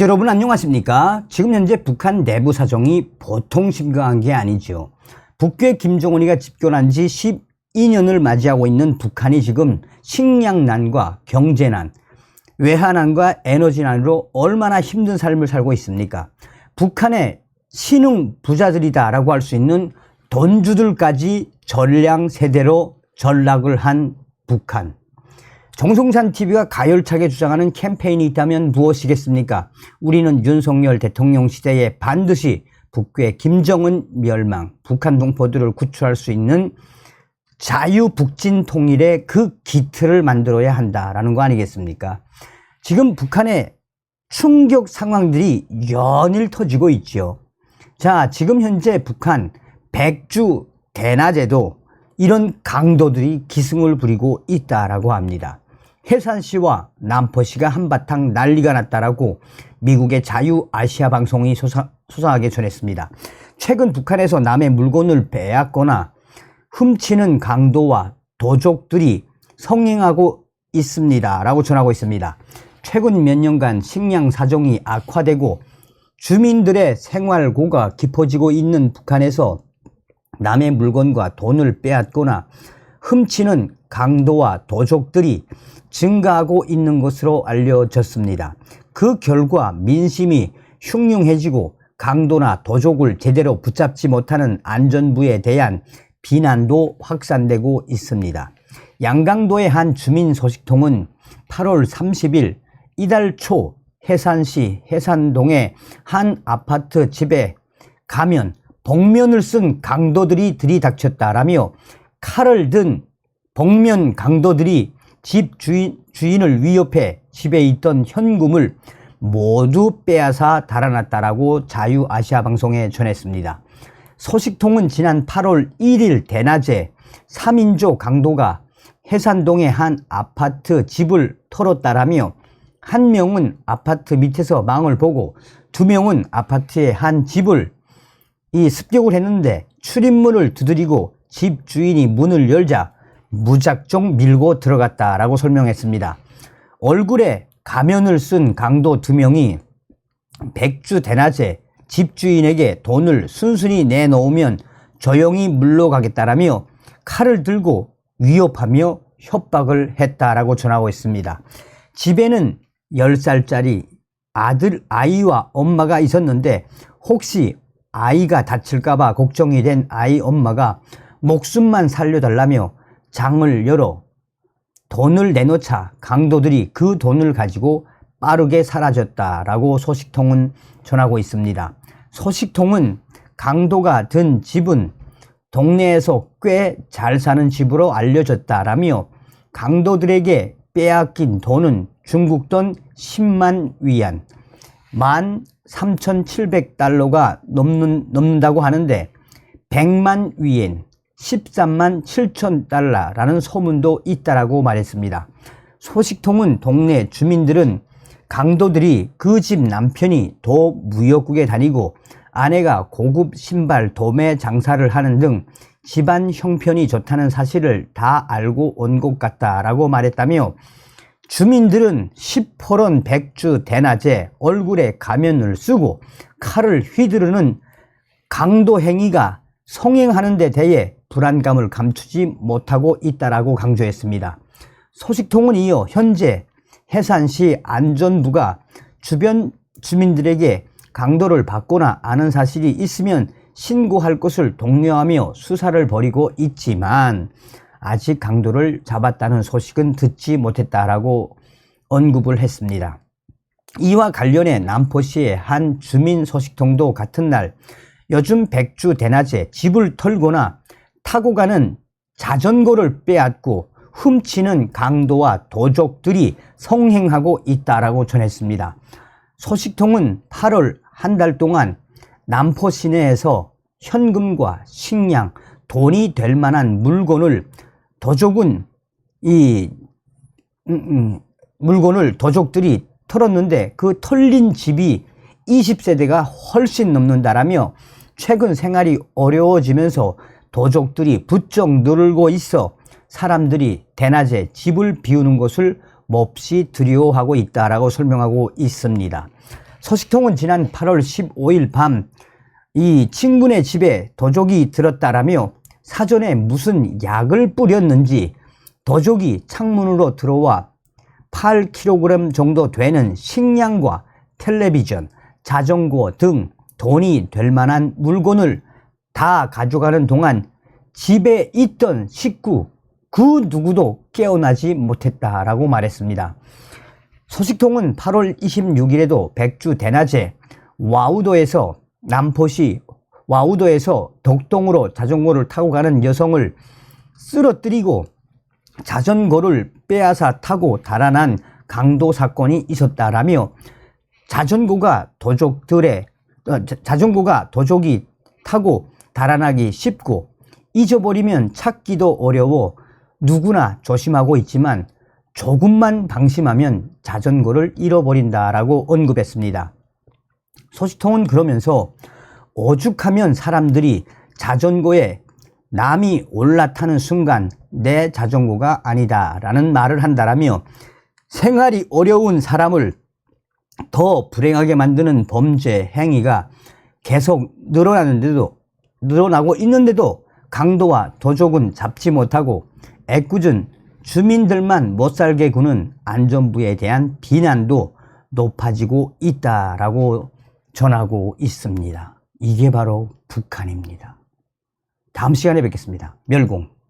여러분 안녕하십니까? 지금 현재 북한 내부 사정이 보통 심각한 게 아니죠. 북괴 김정은이가 집권한 지 12년을 맞이하고 있는 북한이 지금 식량난과 경제난, 외환난과 에너지난으로 얼마나 힘든 삶을 살고 있습니까? 북한의 신흥 부자들이다라고 할 수 있는 돈주들까지 전량 세대로 전락을 한 북한. 정성산 TV가 가열차게 주장하는 캠페인이 있다면 무엇이겠습니까? 우리는 윤석열 대통령 시대에 반드시 북괴 김정은 멸망, 북한 동포들을 구출할 수 있는 자유북진 통일의 그 기틀을 만들어야 한다라는 거 아니겠습니까? 지금 북한의 충격 상황들이 연일 터지고 있죠. 자, 지금 현재 북한 백주 대낮에도 이런 강도들이 기승을 부리고 있다라고 합니다. 해산시와 남포시가 한바탕 난리가 났다라고 미국의 자유아시아 방송이 소사, 소상하게 전했습니다. 최근 북한에서 남의 물건을 빼앗거나 훔치는 강도와 도적들이 성행하고 있습니다. 라고 전하고 있습니다. 최근 몇 년간 식량 사정이 악화되고 주민들의 생활고가 깊어지고 있는 북한에서 남의 물건과 돈을 빼앗거나 훔치는 강도와 도적들이 증가하고 있는 것으로 알려졌습니다. 그 결과 민심이 흉흉해지고 강도나 도적을 제대로 붙잡지 못하는 안전부에 대한 비난도 확산되고 있습니다. 양강도의 한 주민 소식통은 8월 30일 이달 초 해산시 해산동의 한 아파트 집에 가면 복면을 쓴 강도들이 들이닥쳤다라며 칼을 든 복면 강도들이 집 주인, 주인을 위협해 집에 있던 현금을 모두 빼앗아 달아났다라고 자유아시아 방송에 전했습니다. 소식통은 지난 8월 1일 대낮에 3인조 강도가 해산동의 한 아파트 집을 털었다라며 한 명은 아파트 밑에서 망을 보고 두 명은 아파트의 한 집을 이 습격을 했는데 출입문을 두드리고 집 주인이 문을 열자 무작정 밀고 들어갔다라고 설명했습니다. 얼굴에 가면을 쓴 강도 두 명이 백주 대낮에 집주인에게 돈을 순순히 내놓으면 조용히 물러가겠다라며 칼을 들고 위협하며 협박을 했다라고 전하고 있습니다. 집에는 10살짜리 아들, 아이와 엄마가 있었는데 혹시 아이가 다칠까봐 걱정이 된 아이 엄마가 목숨만 살려달라며 장을 열어 돈을 내놓자 강도들이 그 돈을 가지고 빠르게 사라졌다라고 소식통은 전하고 있습니다. 소식통은 강도가 든 집은 동네에서 꽤 잘 사는 집으로 알려졌다라며 강도들에게 빼앗긴 돈은 중국 돈 10만 위안, 13,700달러가 넘는, 넘는다고 하는데 100만 위엔, 13만 7천 달러라는 소문도 있다라고 말했습니다. 소식통은 동네 주민들은 강도들이 그 집 남편이 도 무역국에 다니고 아내가 고급 신발 도매 장사를 하는 등 집안 형편이 좋다는 사실을 다 알고 온 것 같다라고 말했다며 주민들은 시퍼런 백주 대낮에 얼굴에 가면을 쓰고 칼을 휘두르는 강도 행위가 성행하는 데 대해 불안감을 감추지 못하고 있다라고 강조했습니다. 소식통은 이어 현재 해산시 안전부가 주변 주민들에게 강도를 받거나 아는 사실이 있으면 신고할 것을 독려하며 수사를 벌이고 있지만 아직 강도를 잡았다는 소식은 듣지 못했다라고 언급을 했습니다. 이와 관련해 남포시의 한 주민 소식통도 같은 날 요즘 백주 대낮에 집을 털거나 타고 가는 자전거를 빼앗고 훔치는 강도와 도적들이 성행하고 있다라고 전했습니다. 소식통은 8월 한 달 동안 남포 시내에서 현금과 식량, 돈이 될 만한 물건을 도적은 이 음, 음, 물건을 도적들이 털었는데 그 털린 집이 20세대가 훨씬 넘는다라며 최근 생활이 어려워지면서 도적들이 부쩍 늘고 있어 사람들이 대낮에 집을 비우는 것을 몹시 두려워하고 있다라고 설명하고 있습니다. 소식통은 지난 8월 15일 밤 이 친구네 집에 도적이 들었다라며 사전에 무슨 약을 뿌렸는지 도적이 창문으로 들어와 8kg 정도 되는 식량과 텔레비전, 자전거 등 돈이 될 만한 물건을 다 가져가는 동안 집에 있던 식구 그 누구도 깨어나지 못했다라고 말했습니다. 소식통은 8월 26일에도 백주 대낮에 와우도에서 남포시 와우도에서 덕동으로 자전거를 타고 가는 여성을 쓰러뜨리고 자전거를 빼앗아 타고 달아난 강도 사건이 있었다라며 자전거가 도적들의 자전거가 도적이 타고 달아나기 쉽고 잊어버리면 찾기도 어려워 누구나 조심하고 있지만 조금만 방심하면 자전거를 잃어버린다라고 언급했습니다. 소식통은 그러면서 오죽하면 사람들이 자전거에 남이 올라타는 순간 내 자전거가 아니다라는 말을 한다라며 생활이 어려운 사람을 더 불행하게 만드는 범죄 행위가 계속 늘어나는데도 늘어나고 있는데도 강도와 도적은 잡지 못하고 애꿎은 주민들만 못 살게 구는 안전부에 대한 비난도 높아지고 있다라고 전하고 있습니다. 이게 바로 북한입니다. 다음 시간에 뵙겠습니다. 멸공.